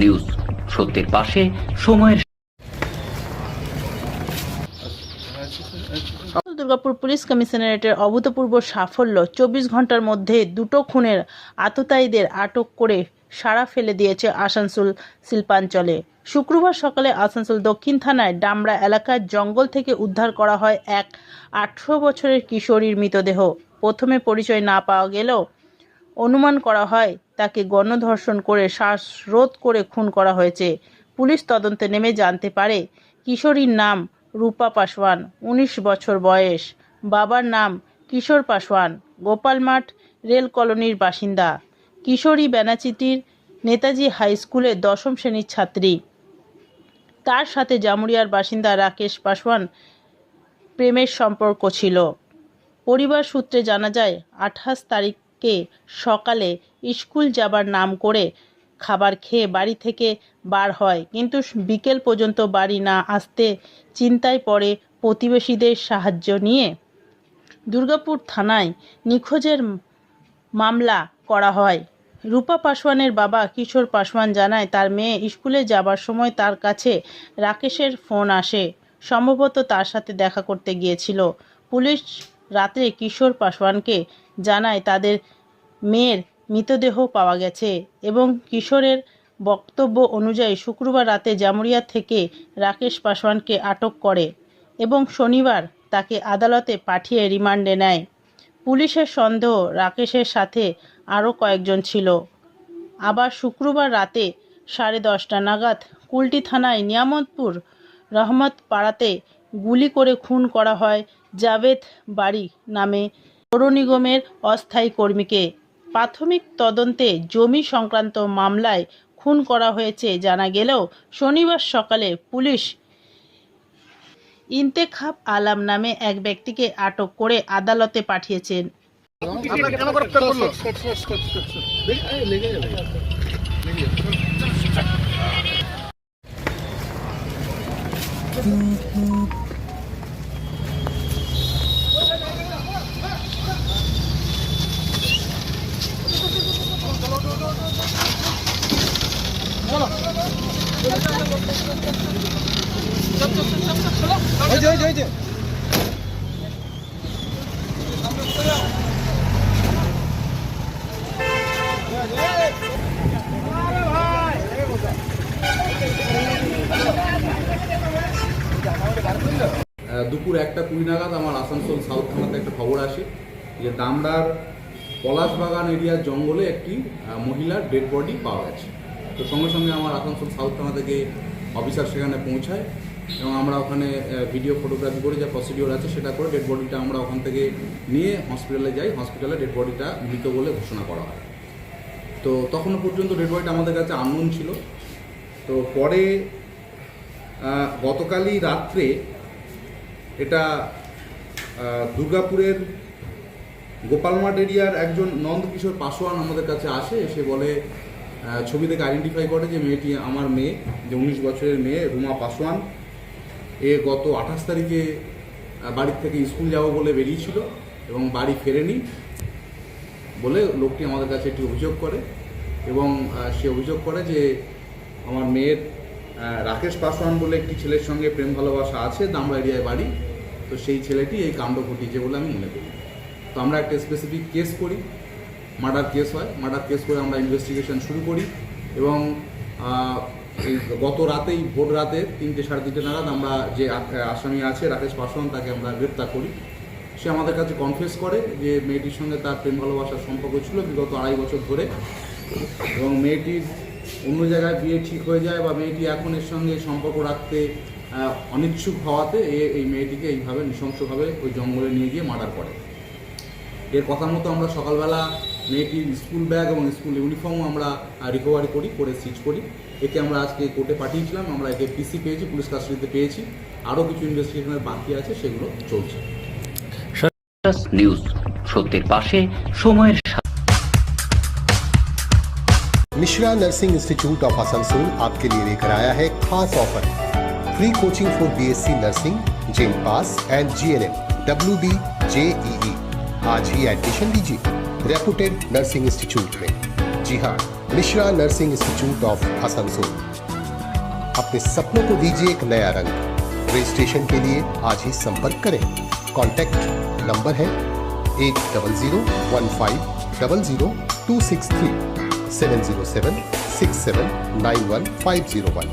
News. সত্যের পাশে সময়ের দুর্গাপুর পুলিশ কমিশনারেটের অভূতপূর্ব সাফল্য চব্বিশ ঘণ্টার মধ্যে দুটো খুনের আততায়ীদের আটক করে সাড়া ফেলে দিয়েছে আসানসোল শিল্পাঞ্চলে। শুক্রবার সকালে আসানসোল দক্ষিণ থানায় ডামরা এলাকার জঙ্গল থেকে উদ্ধার করা হয় এক আঠেরো বছরের কিশোরীর মৃতদেহ। প্রথমে পরিচয় না পাওয়া গেলেও অনুমান করা হয়, তাকে গণধর্ষণ করে শ্বাসরোধ করে খুন করা হয়েছে। পুলিশ তদন্তে নেমে জানতে পারে, কিশোরীর নাম রূপা পাসওয়ান, উনিশ বছর বয়স। বাবার নাম কিশোর পাসওয়ান, গোপালমাঠ রেল কলোনির বাসিন্দা। কিশোরী ব্যানাচিটির নেতাজি হাই স্কুলের দশম শ্রেণির ছাত্রী। তার সাথে জামুরিয়ার বাসিন্দা রাকেশ পাসওয়ান প্রেমের সম্পর্ক ছিল। পরিবার সূত্রে জানা যায়, আঠাশ তারিখে সকালে স্কুল যাবার নাম করে খাবার খেয়ে বাড়ি থেকে বার হয়। কিন্তু বিকেল পর্যন্ত বাড়ি না আসতে চিন্তায় পড়ে প্রতিবেশীদের সাহায্য নিয়ে। দুর্গাপুর থানায় নিখোঁজের মামলা করা হয়। রূপা পাসওয়ানের বাবা কিশোর পাসওয়ান জানায়, তার মেয়ে স্কুলে যাবার সময় তার কাছে রাকেশের ফোন আসে। সম্ভবত তার সাথে দেখা করতে গিয়েছিল। পুলিশ রাতে কিশোর পাসওয়ানকে জানায় তাদের মেয়ের মৃতদেহ পাওয়া গেছে এবং কিশোরের বক্তব্য অনুযায়ী শুক্রবার রাতে জামুরিয়া থেকে রাকেশ পাসওয়ানকে আটক করে এবং শনিবার তাকে আদালতে পাঠিয়ে রিমান্ডে নেয়। পুলিশের সন্দেহ রাকেশের সাথে আরও কয়েকজন ছিল। আবার শুক্রবার রাতে সাড়ে দশটা নাগাদ কুলটি থানায় নিয়ামতপুর রহমত পাড়াতে গুলি করে খুন করা হয় জাভেদ বাড়ি নামে পৌর নিগমের অস্থায়ী কর্মীকে। প্রাথমিক তদন্তে জমি সংক্রান্ত মামলায় খুন করা হয়েছে জানা গেলেও শনিবার সকালে পুলিশ ইন্তেখাব আলাম নামে এক ব্যক্তিকে আটক করে আদালতে পাঠিয়েছেন। আপনাকে কেন গ্রেপ্তার করল এই যে এই যে এই যে আহ, দুপুর একটা কুড়ি নাগাদ আমার আসানসোল সাউথ থানাতে একটা খবর আসে যে দামড়ার পলাশবাগান এরিয়ার জঙ্গলে একটি মহিলার ডেড বডি পাওয়া গেছে। তো সঙ্গে সঙ্গে আমার আসানসোল সাউথ থানা থেকে অফিসার সেখানে পৌঁছায়। এবং আমরা ওখানে ভিডিও ফটোগ্রাফি করে যা প্রসিডিওর আছে সেটা করে ডেড বডিটা আমরা ওখান থেকে নিয়ে হসপিটালে যাই। হসপিটালে ডেড বডিটা মৃত বলে ঘোষণা করা হয়। তো তখনও পর্যন্ত ডেড বডিটা আমাদের কাছে আননোন ছিল। তো পরে গতকালই রাত্রে এটা দুর্গাপুরের গোপালমাঠ এরিয়ার একজন নন্দকিশোর পাসোয়ান আমাদের কাছে আসে। এসে বলে ছবি থেকে আইডেন্টিফাই করে যে মেয়েটি আমার মেয়ে, যে উনিশ বছরের মেয়ে রুমা পাসোয়ান। এ গত আঠাশ তারিখে বাড়ির থেকে স্কুল যাব বলে বেরিয়েছিল এবং বাড়ি ফেরেনি বলে লোকটি আমাদের কাছে একটি অভিযোগ করে এবং সে অভিযোগ করে যে আমার মেয়ের রাকেশ পাসওয়ান বলে একটি ছেলের সঙ্গে প্রেম ভালোবাসা আছে দামরা এরিয়ায় বাড়ি। তো সেই ছেলেটি এই কাণ্ড ঘটিয়েছে বলে আমি মনে করি। তো আমরা একটা স্পেসিফিক কেস করি মার্ডার কেস হয়। মার্ডার কেস করে আমরা ইনভেস্টিগেশন শুরু করি এবং এই গত রাতেই, ভোর রাতে তিনটে সাড়ে তিনটে নাগাদ আমরা যে আসামি আছে রাকেশ পাসওয়ান তাকে আমরা গ্রেপ্তার করি। সে আমাদের কাছে কনফেস করে যে মেয়েটির সঙ্গে তার প্রেম ভালোবাসার সম্পর্ক ছিল বিগত আড়াই বছর ধরে এবং মেয়েটির অন্য জায়গায় বিয়ে ঠিক হয়ে যায় বা মেয়েটি এখন এর সঙ্গে সম্পর্ক রাখতে অনিচ্ছুক হওয়াতে এ, এই মেয়েটিকে এইভাবে নৃশংসভাবে ওই জঙ্গলে নিয়ে গিয়ে মার্ডার করে। এর কথা মতো আমরা সকালবেলা মেয়েটির স্কুল ব্যাগ এবং স্কুল ইউনিফর্ম আমরা রিকভারি করি করে সিচ করি। একে আমরা আজকে কোর্টে পাঠিয়েছিলাম আমরা একে পিসি পেয়েছি পুলিশ কাস্টডিতে পেয়েছি আরও কিছু ইনভেস্টিগেশনের বাকি আছে সেগুলো চলছে নিউজ সত্যের পাশে সময়ের সাথে Mishra nursing institute of Asansol आपके लिए लेकर आया है खास offer free coaching for BSc nursing JENPAS and GNM W B JEE आज ही एडमिशन लीजिए रेपुटेड नर्सिंग इंस्टीट्यूट में जी हाँ Mishra Nursing Institute of Asansol. अपने सपनों को दीजिए एक नया रंग। रजिस्ट्रेशन के लिए आज ही संपर्क करें। कॉन्टैक्ट नंबर है eight double zero one five double zero two six three seven zero seven six seven nine one five zero one.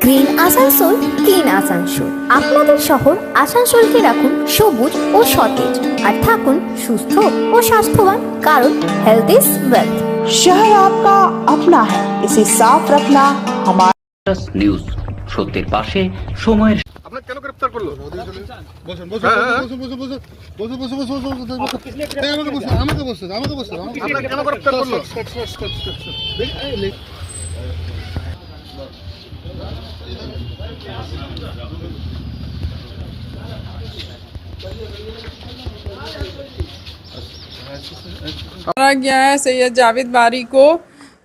Green Asansol clean Asansol আপনাদের শহর আসানসোলকে রাখুন সবুজ ও সতেজ আর থাকুন সুস্থ ও স্বাস্থ্যবান কারণ হেলথ ইজ ওয়েলথ शहर आपका अपना है इसे साफ रखना हमारा নিউজ সত্যের পাশে সময়ের আপনাকে কেন গ্রেপ্তার করলো বসুন বসুন হ্যাঁ, হ্যাঁ। বসুন বসুন বসুন বসুন বসুন বসুন বসুন বসুন বসুন এই আমাকে বসুন আমাকে বসুন আমাকে বসুন আপনাকে কেন গ্রেপ্তার করলো मारा गया है सैयद जावेद बारी को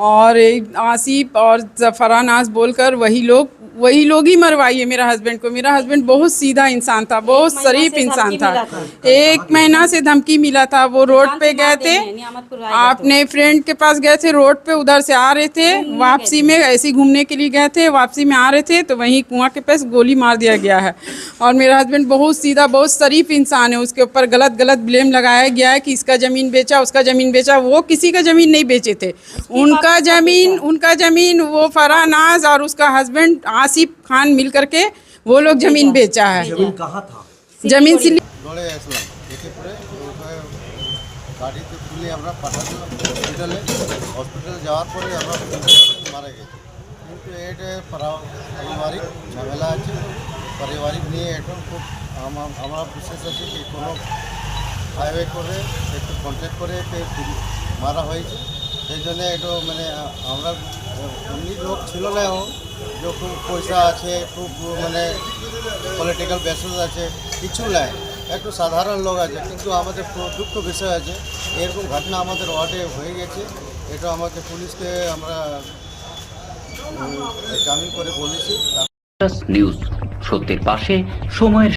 और आसिफ और जफरानास बोलकर वही लोग वही लोग ही मरवाइए मेरा हस्बैंड को। मेरा हस्बैंड बहुत सीधा इंसान था बहुत शरीफ इंसान था। एक महीना से धमकी मिला था वो रोड पे गए थे। आपने फ्रेंड के पास गए थे रोड पे उधर से आ रहे थे। वापसी में ऐसे घूमने के लिए गए थे वापसी में आ रहे थे तो वहीं कुआँ के पास गोली मार दिया गया है। और मेरा हस्बैंड बहुत सीधा बहुत शरीफ इंसान है। उसके ऊपर गलत गलत ब्लेम लगाया गया है कि इसका ज़मीन बेचा उसका ज़मीन बेचा। वो किसी का ज़मीन नहीं बेचे थे। उनका ज़मीन उनका ज़मीन वो फरा नाज और उसका हस्बैंड आसिफ खान मिल करके वो लोग ज़मीन बेचा है ज़मीन से দৌড়ে আসলাম এসে পরে ওকে গাড়িতে তুলে আমরা পাঠালাম হসপিটালে হসপিটালে যাওয়ার পরে আমরা মারা গেছি কিন্তু এটা পারা- পারিবারিক ঝামেলা আছে পারিবারিক নিয়ে এখন খুব আমা- আমরা বিশেষ আছে কি কোনো হাইওয়ে করে একটু কন্ট্যাক্ট করে একে তুলে- মারা হয়েছে সেই জন্য একটু মানে আ- আমরা এমনি লোক ছিল না ও যে খুব পয়সা আছে, খুব মানে পলিটিক্যাল বেসিস আছে, কিছু নাই। একটু সাধারণ লোক আছে, কিন্তু আমাদের দুঃখ বিষয় আছে। এরকম ঘটনা আমাদের ওয়ার্ডে হয়ে গেছে। এটা আমাদের পুলিশকে আমরা জামিন করে বলেছি। নিউজ, সত্যের পাশে, সময়ের